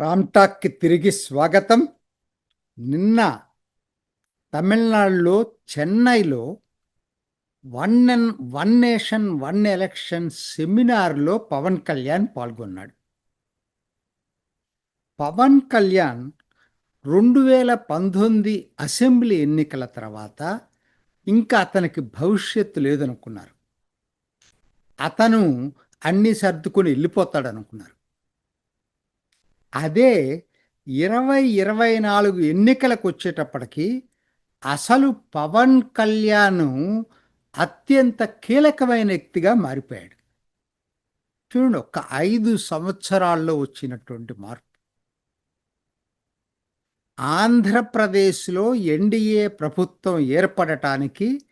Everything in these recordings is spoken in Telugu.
రామ్టాక్కి తిరిగి స్వాగతం. నిన్న తమిళనాడులో చెన్నైలో one and one nation one election సెమినార్లో Pawan Kalyan పాల్గొన్నాడు. పవన్ కళ్యాణ్ రెండు వేల పంతొమ్మిది అసెంబ్లీ ఎన్నికల తర్వాత ఇంకా అతనికి భవిష్యత్తు లేదనుకున్నారు. అతను అన్నీ సర్దుకొని వెళ్ళిపోతాడు అనుకున్నారు అదే ఇరవై ఇరవై నాలుగు ఎన్నికలకు వచ్చేటప్పటికి అసలు పవన్ కళ్యాణ్ అత్యంత కీలకమైన వ్యక్తిగా మారిపోయాడు. చూడండి ఒక ఐదు సంవత్సరాల్లో వచ్చినటువంటి మార్పు. ఆంధ్రప్రదేశ్లో ఎన్డీఏ ప్రభుత్వం ఏర్పడటానికి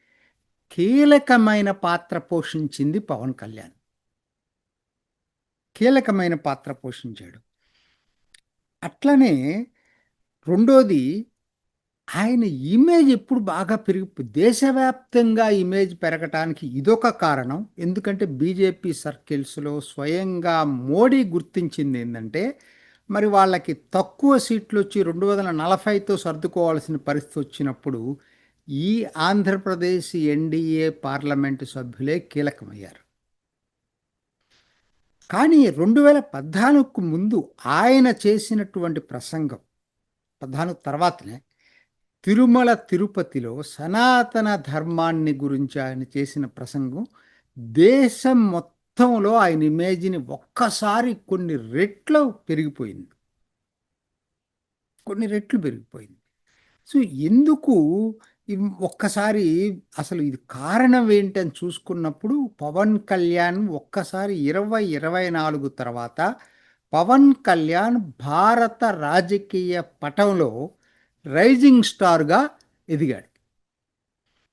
కీలకమైన పాత్ర పోషించింది పవన్ కళ్యాణ్. కీలకమైన పాత్ర పోషించాడు. అట్లనే రెండోది ఆయన ఇమేజ్ ఎప్పుడు బాగా పెరిగి దేశవ్యాప్తంగా ఇమేజ్ పెరగటానికి ఇదొక కారణం. ఎందుకంటే బీజేపీ సర్కిల్స్లో స్వయంగా మోడీ గుర్తించింది ఏంటంటే మరి వాళ్ళకి తక్కువ సీట్లు వచ్చి రెండు వందల నలభైతో సర్దుకోవాల్సిన పరిస్థితి వచ్చినప్పుడు ఈ ఆంధ్రప్రదేశ్ ఎన్డీఏ పార్లమెంటు సభ్యులే కీలకమయ్యారు. కానీ రెండు వేల పద్నాలుగుకు ముందు ఆయన చేసినటువంటి ప్రసంగం పద్నాలుగు తర్వాతనే తిరుమల తిరుపతిలో సనాతన ధర్మాన్ని గురించి ఆయన చేసిన ప్రసంగం దేశం మొత్తంలో ఆయన ఇమేజ్ని ఒక్కసారి కొన్ని రెట్లు పెరిగిపోయింది. కొన్ని రెట్లు పెరిగిపోయింది. సో ఎందుకు ఒక్కసారి అసలు ఇది కారణం ఏంటని చూసుకున్నప్పుడు పవన్ కళ్యాణ్ ఒక్కసారి ఇరవై ఇరవై నాలుగు తర్వాత పవన్ కళ్యాణ్ భారత రాజకీయ పటంలో రైజింగ్ స్టార్గా ఎదిగాడు.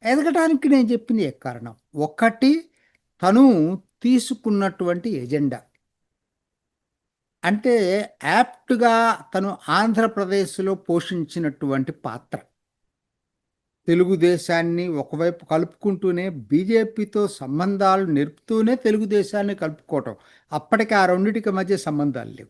ఎదగటానికి నేను చెప్పిన ఏ కారణం? ఒకటి తను తీసుకున్నటువంటి ఎజెండా. అంటే యాప్ట్గా తను ఆంధ్రప్రదేశ్లో పోషించినటువంటి పాత్ర. తెలుగుదేశాన్ని ఒకవైపు కలుపుకుంటూనే బీజేపీతో సంబంధాలు నేర్పుతూనే తెలుగుదేశాన్ని కలుపుకోవటం. అప్పటికి ఆ రెండింటికి మధ్య సంబంధాలు లేవు.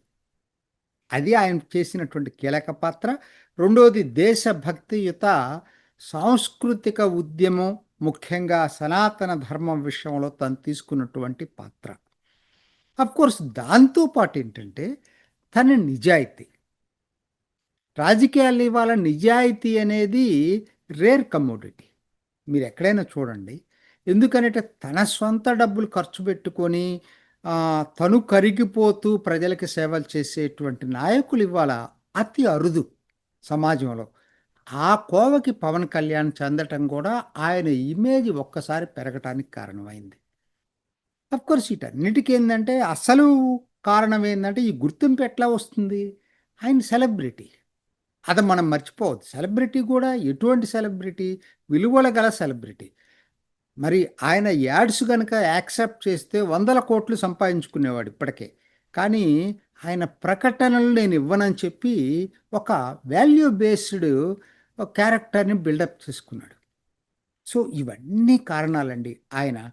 అది ఆయన చేసినటువంటి కీలక పాత్ర. రెండవది దేశభక్తియుత సాంస్కృతిక ఉద్యమం ముఖ్యంగా సనాతన ధర్మం విషయంలో తను తీసుకున్నటువంటి పాత్ర. కోర్స్ దాంతోపాటు ఏంటంటే తన నిజాయితీ. రాజకీయాలు ఇవాళ నిజాయితీ అనేది రేర్ కమోడిటీ. మీరు ఎక్కడైనా చూడండి. ఎందుకంటే తన సొంత డబ్బులు ఖర్చు పెట్టుకొని తను కరిగిపోతూ ప్రజలకి సేవలు చేసేటువంటి నాయకులు ఇవాళ అతి అరుదు సమాజంలో. ఆ కోవకి పవన్ కళ్యాణ్ చెందటం కూడా ఆయన ఇమేజ్ ఒక్కసారి పెరగటానికి కారణమైంది. అఫ్కోర్స్ వీటన్నిటికీ ఏంటంటే అసలు కారణం ఏంటంటే ఈ గుర్తింపు ఎట్లా వస్తుంది? ఆయన సెలబ్రిటీ. అది మనం మర్చిపోవద్దు. సెలబ్రిటీ కూడా ఎటువంటి సెలబ్రిటీ విలువల గల సెలబ్రిటీ. మరి ఆయన యాడ్స్ కనుక యాక్సెప్ట్ చేస్తే వందల కోట్లు సంపాదించుకునేవాడు ఇప్పటికే. కానీ ఆయన ప్రకటనలు నేను ఇవ్వనని చెప్పి ఒక వాల్యూ బేస్డ్ క్యారెక్టర్ని బిల్డప్ చేసుకున్నాడు. సో ఇవన్నీ కారణాలండి ఆయన.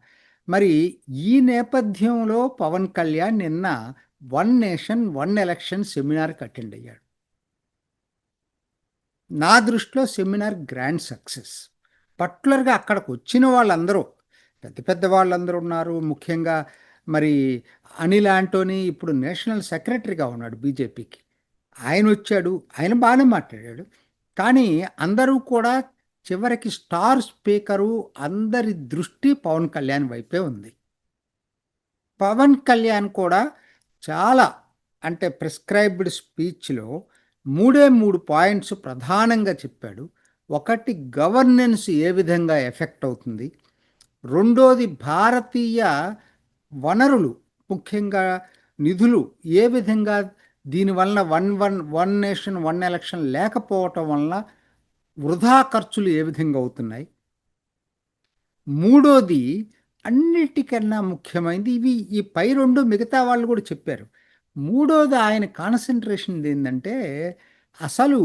మరి ఈ నేపథ్యంలో పవన్ కళ్యాణ్ నిన్న వన్ నేషన్ వన్ ఎలక్షన్ సెమినార్కి అటెండ్ అయ్యాడు. నా దృష్టిలో సెమినార్ గ్రాండ్ సక్సెస్. పర్టికులర్గా అక్కడికి వచ్చిన వాళ్ళందరూ పెద్ద పెద్ద వాళ్ళందరూ ఉన్నారు. ముఖ్యంగా మరి అనిల్ ఆంటోనీ ఇప్పుడు నేషనల్ సెక్రటరీగా ఉన్నాడు బీజేపీకి. ఆయన వచ్చాడు ఆయన బాగానే మాట్లాడాడు. కానీ అందరూ కూడా చివరికి స్టార్ స్పీకరు అందరి దృష్టి పవన్ కళ్యాణ్ వైపే ఉంది. పవన్ కళ్యాణ్ కూడా చాలా అంటే ప్రిస్క్రైబ్డ్ స్పీచ్లో మూడే మూడు పాయింట్స్ ప్రధానంగా చెప్పాడు. ఒకటి గవర్నెన్స్ ఏ విధంగా ఎఫెక్ట్ అవుతుంది? రెండోది భారతీయ వనరులు ముఖ్యంగా నిధులు ఏ విధంగా దీనివలన one one one nation one election లేకపోవటం వలన వృధా ఖర్చులు ఏ విధంగా అవుతున్నాయి? మూడోది అన్నిటికన్నా ముఖ్యమైనది ఇవి ఈ పై రెండు మిగతా వాళ్ళు కూడా చెప్పారు. మూడోది ఆయన కాన్సన్ట్రేషన్ ఏంటంటే అసలు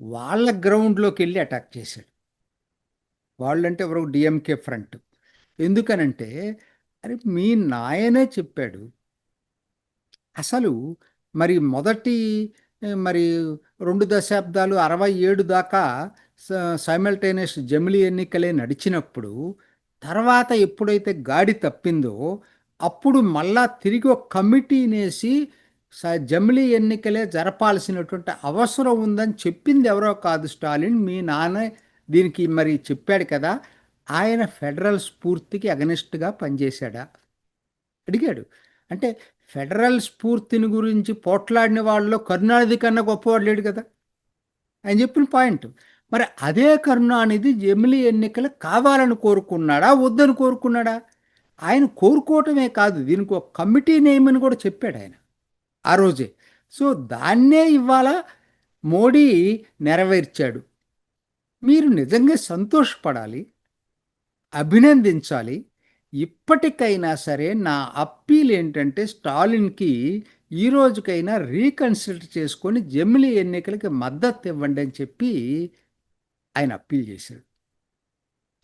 వాళ్ళ గ్రౌండ్లోకి వెళ్ళి అటాక్ చేశాడు. వాళ్ళంటే ఎవరు డిఎంకే ఫ్రంట్. ఎందుకనంటే అరే మీ నాయనే చెప్పాడు అసలు మరి మొదటి మరి రెండు దశాబ్దాలు అరవై ఏడు దాకా సైమల్టేనియస్ జమిలీ ఎన్నికలే నడిచినప్పుడు తర్వాత ఎప్పుడైతే గాడి తప్పిందో అప్పుడు మళ్ళా తిరిగి ఒక కమిటీనేసి స- జమిలీ ఎన్నికలే జరపాల్సినటువంటి అవసరం ఉందని చెప్పింది ఎవరో కాదు స్టాలిన్. మీ నాన్న దీనికి మరి చెప్పాడు కదా ఆయన ఫెడరల్ స్ఫూర్తికి అగనిస్ట్గా పనిచేశాడా? అడిగాడు. అంటే ఫెడరల్ స్ఫూర్తిని గురించి పోట్లాడిన వాళ్ళలో కరుణానిధి కన్నా గొప్పవాడు లేడు కదా? ఆయన చెప్పిన పాయింట్. మరి అదే కరుణానిధి జమిలీ ఎన్నికలు కావాలని కోరుకున్నాడా వద్దని కోరుకున్నాడా? ఆయన కోరుకోవటమే కాదు దీనికి ఒక కమిటీ నేమని కూడా చెప్పాడు ఆయన ఆ రోజే. సో దాన్నే ఇవాళ మోడీ నెరవేర్చాడు. మీరు నిజంగా సంతోషపడాలి అభినందించాలి. ఇప్పటికైనా సరే నా అప్పీల్ ఏంటంటే స్టాలిన్కి ఈ రోజుకైనా రీకన్సిడర్ చేసుకొని జమిలి ఎన్నికలకి మద్దతు ఇవ్వండి అని చెప్పి ఆయన అప్పీల్ చేశాడు.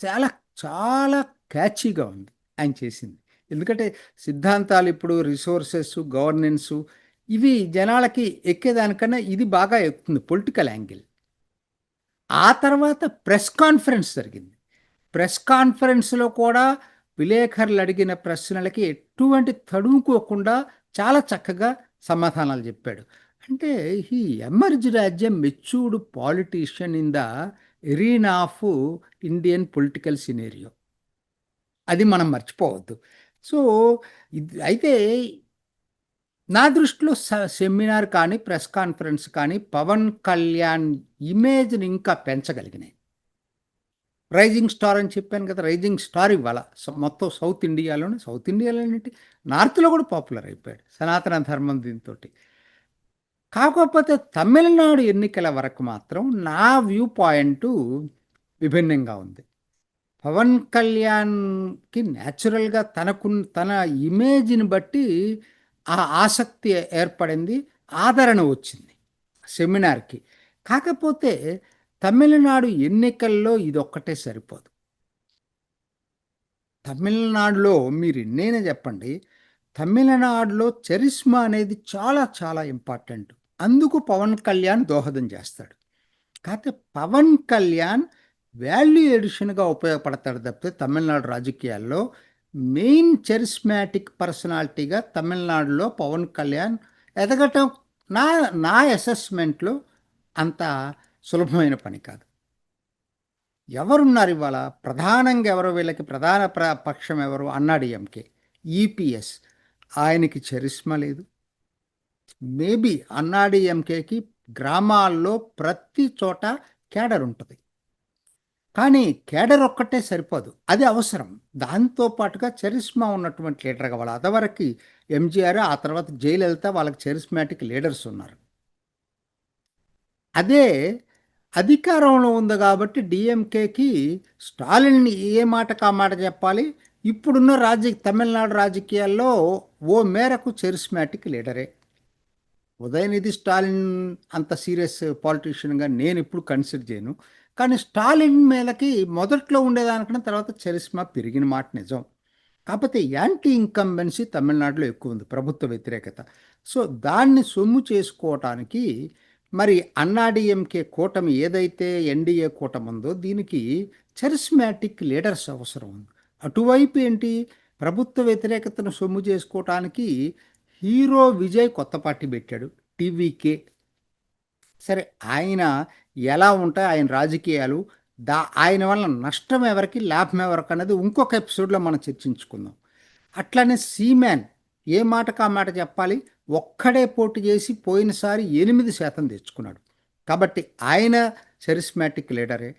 చాలా చాలా క్యాచీగా ఉంది. ఆయన చేసింది. ఎందుకంటే సిద్ధాంతాలు ఇప్పుడు రిసోర్సెస్ గవర్నెన్స్ ఇవి జనాలకి ఎక్కేదానికన్నా ఇది బాగా ఎక్కుతుంది పొలిటికల్ యాంగిల్ ఆ తర్వాత ప్రెస్ కాన్ఫరెన్స్ జరిగింది. ప్రెస్ కాన్ఫరెన్స్లో కూడా విలేకరులు అడిగిన ప్రశ్నలకి ఎటువంటి తడుముకోకుండా చాలా చక్కగా సమాధానాలు చెప్పాడు. అంటే ఈ emerged as a matured politician in the arena of Indian political scenario అది మనం మర్చిపోవద్దు. సో అయితే నా దృష్టిలో స- సెమినార్ కానీ ప్రెస్ కాన్ఫరెన్స్ కానీ పవన్ కళ్యాణ్ ఇమేజ్ని ఇంకా పెంచగలిగినాయి. రైజింగ్ స్టార్ అని చెప్పాను కదా రైజింగ్ స్టార్ ఇవాళ మొత్తం సౌత్ ఇండియాలోనే సౌత్ ఇండియాలో ఏంటి నార్త్లో కూడా పాపులర్ అయిపోయాడు సనాతన ధర్మం దీంతో కాకపోతే తమిళనాడు ఎన్నికల వరకు మాత్రం నా వ్యూ పాయింట్ విభిన్నంగా ఉంది. పవన్ కళ్యాణ్కి న్యాచురల్గా తనకు తన ఇమేజ్ని బట్టి ఆ ఆసక్తి ఏర్పడింది ఆదరణ వచ్చింది సెమినార్కి కాకపోతే తమిళనాడు ఎన్నికల్లో ఇదొక్కటే సరిపోదు. తమిళనాడులో మీరు ఎన్నైనా చెప్పండి తమిళనాడులో చరిస్మా అనేది చాలా చాలా ఇంపార్టెంట్ అందుకు పవన్ కళ్యాణ్ దోహదం చేస్తాడు. కాకపోతే పవన్ కళ్యాణ్ వాల్యూ ఎడిషన్గా ఉపయోగపడతాడు తప్పితే తమిళనాడు రాజకీయాల్లో మెయిన్ చరిస్మాటిక్ పర్సనాలిటీగా తమిళనాడులో పవన్ కళ్యాణ్ ఎదగటం నా నా అసెస్మెంట్లో అంత సులభమైన పని కాదు. ఎవరున్నారు ఇవాళ? ప్రధానంగా ఎవరు వీళ్ళకి ప్రధాన ప్ర పక్షం ఎవరు అన్నాడీఎంకే ఈపీఎస్. ఆయనకి చరిస్మ లేదు. మేబీ అన్నాడీఎంకేకి గ్రామాల్లో ప్రతి చోట క్యాడర్ ఉంటుంది. కానీ కేడర్ ఒక్కటే సరిపోదు. అది అవసరం. దాంతో పాటుగా చరిస్మా ఉన్నటువంటి లీడర్ కావాలి అదవరకు ఎంజీఆర్ ఆ తర్వాత జయలలిత వాళ్ళకి చరిస్మాటిక్ లీడర్స్ ఉన్నారు. అదే అధికారంలో ఉంది కాబట్టి డిఎంకేకి స్టాలిన్ని ఏ మాటకు ఆ మాట చెప్పాలి? ఇప్పుడున్న రాజ తమిళనాడు రాజకీయాల్లో ఓ మేరకు చరిస్మాటిక్ లీడరే. ఉదయనిధి స్టాలిన్ అంత సీరియస్ పాలిటీషియన్గా నేను ఇప్పుడు కన్సిడర్ చేయను. కానీ స్టాలిన్ మేలకి మొదట్లో ఉండేదానికన్నా తర్వాత చరిస్మా పెరిగిన మాట నిజం. కాకపోతే యాంటీ ఇన్కంబెన్సీ తమిళనాడులో ఎక్కువ ఉంది ప్రభుత్వ వ్యతిరేకత. సో దాన్ని సొమ్ము చేసుకోవటానికి మరి అన్నాడీఎంకే కూటమి ఏదైతే ఎన్డీఏ కూటమి ఉందో దీనికి చరిస్మాటిక్ లీడర్స్ అవసరం ఉంది. అటువైపు ఏంటి? ప్రభుత్వ వ్యతిరేకతను సొమ్ము చేసుకోవటానికి హీరో విజయ్ కొత్త పార్టీ పెట్టాడు టీవీకే. సరే ఆయన ఎలా ఉంటాయి ఆయన రాజకీయాలు దా ఆయన వల్ల నష్టం ఎవరికి లాభం ఎవరికి అనేది ఇంకొక ఎపిసోడ్లో మనం చర్చించుకుందాం. అట్లానే సీమ్యాన్ ఏ మాటకు ఆ మాట చెప్పాలి? ఒక్కడే పోటీ చేసి పోయినసారి ఎనిమిది శాతం తెచ్చుకున్నాడు. కాబట్టి ఆయన చరిస్మాటిక్ లీడరే.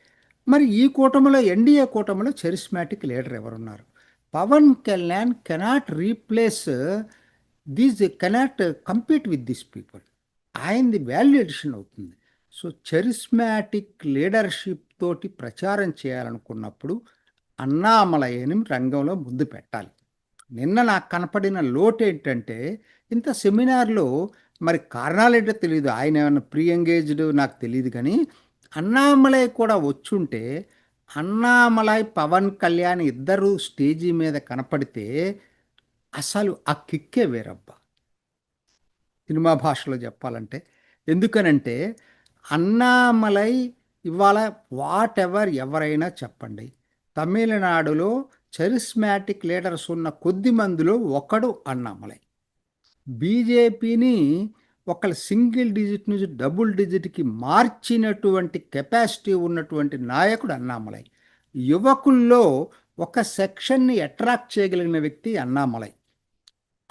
మరి ఈ కూటమిలో ఎన్డీఏ కూటమిలో చరిస్మాటిక్ లీడర్ ఎవరున్నారు? Pawan Kalyan cannot replace these cannot compete with this people. ఆయనది వాల్యుయేషన్ అవుతుంది. సో చరిస్మాటిక్ లీడర్షిప్ తోటి ప్రచారం చేయాలనుకున్నప్పుడు అన్నామలయ్యని రంగంలో ముందు పెట్టాలి. నిన్న నాకు కనపడిన లోటు ఏంటంటే ఇంత సెమినార్లో మరి కారణాలు ఏంటో తెలియదు ఆయన ఏమైనా ప్రీ ఎంగేజ్డ్ నాకు తెలియదు కానీ అన్నామలై కూడా వచ్చుంటే అన్నామలై పవన్ కళ్యాణ్ ఇద్దరు స్టేజీ మీద కనపడితే అసలు ఆ కిక్కే వేరబ్బా. సినిమా భాషలో చెప్పాలంటే. ఎందుకనంటే అన్నామలై ఇవాళ వాట్ ఎవర్ ఎవరైనా చెప్పండి. తమిళనాడులో చరిస్మాటిక్ లీడర్స్ ఉన్న కొద్ది మందిలో ఒకడు అన్నామలై. బీజేపీని ఒకళ్ళ సింగిల్ డిజిట్ నుంచి డబుల్ డిజిట్కి మార్చినటువంటి కెపాసిటీ ఉన్నటువంటి నాయకుడు అన్నామలై. యువకుల్లో ఒక సెక్షన్ని అట్రాక్ట్ చేయగలిగిన వ్యక్తి అన్నామలై.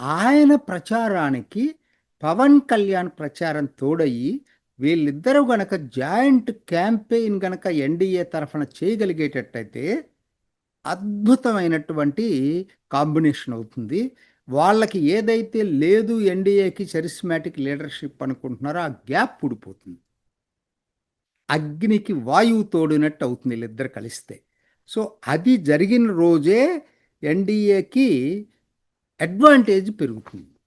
ఆయన ప్రచారానికి పవన్ కళ్యాణ్ ప్రచారం తోడయ్యి వీళ్ళిద్దరూ గనక జాయింట్ క్యాంపెయిన్ గనక ఎన్డీఏ తరఫున చేయగలిగేటట్టయితే అద్భుతమైనటువంటి కాంబినేషన్ అవుతుంది. వాళ్ళకి ఏదైతే లేదు ఎన్డీఏకి చరిస్మాటిక్ లీడర్షిప్ అనుకుంటున్నారో ఆ గ్యాప్ ఊడిపోతుంది. అగ్నికి వాయువు తోడినట్టు అవుతుంది వీళ్ళిద్దరు కలిస్తే. సో అది జరిగిన రోజే ఎన్డీఏకి అడ్వాంటేజ్ పెరుగుతుంది.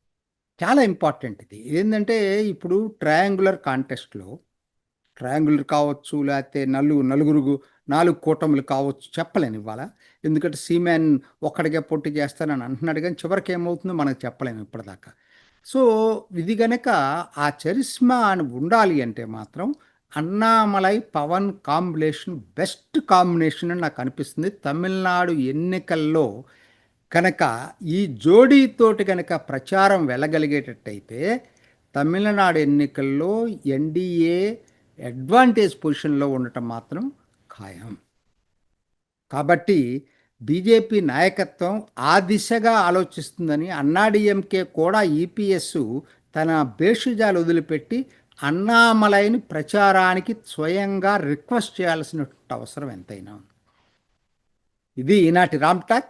చాలా ఇంపార్టెంట్ ఇది. ఏంటంటే ఇప్పుడు ట్రయాంగులర్ కాంటెస్ట్లో ట్రయాంగులర్ కావచ్చు లేకపోతే నలుగురు నలుగురు నాలుగు కూటములు కావచ్చు చెప్పలేను ఇవాళ. ఎందుకంటే సీమ్యాన్ ఒక్కడికే పొట్టి చేస్తానని అంటున్నాడు కానీ చివరికి ఏమవుతుందో మనకు చెప్పలేము ఇప్పటిదాకా. సో ఇది గనక ఆ చరిస్మా అని ఉండాలి అంటే మాత్రం Annamalai Pawan combination best combination అని నాకు అనిపిస్తుంది. తమిళనాడు ఎన్నికల్లో కనుక ఈ జోడీతోటి కనుక ప్రచారం వెళ్ళగలిగేటట్టయితే తమిళనాడు ఎన్నికల్లో ఎన్డీఏ అడ్వాంటేజ్ పొజిషన్లో ఉండటం మాత్రం ఖాయం. కాబట్టి బీజేపీ నాయకత్వం ఆ దిశగా ఆలోచిస్తుందని అన్నాడీఎంకే కూడా ఈపీఎస్ తన బేషుజాలు వదిలిపెట్టి అన్నామలైని ప్రచారానికి స్వయంగా రిక్వెస్ట్ చేయాల్సిన అవసరం ఎంతైనా ఇది ఈనాటి రామ్ టాక్.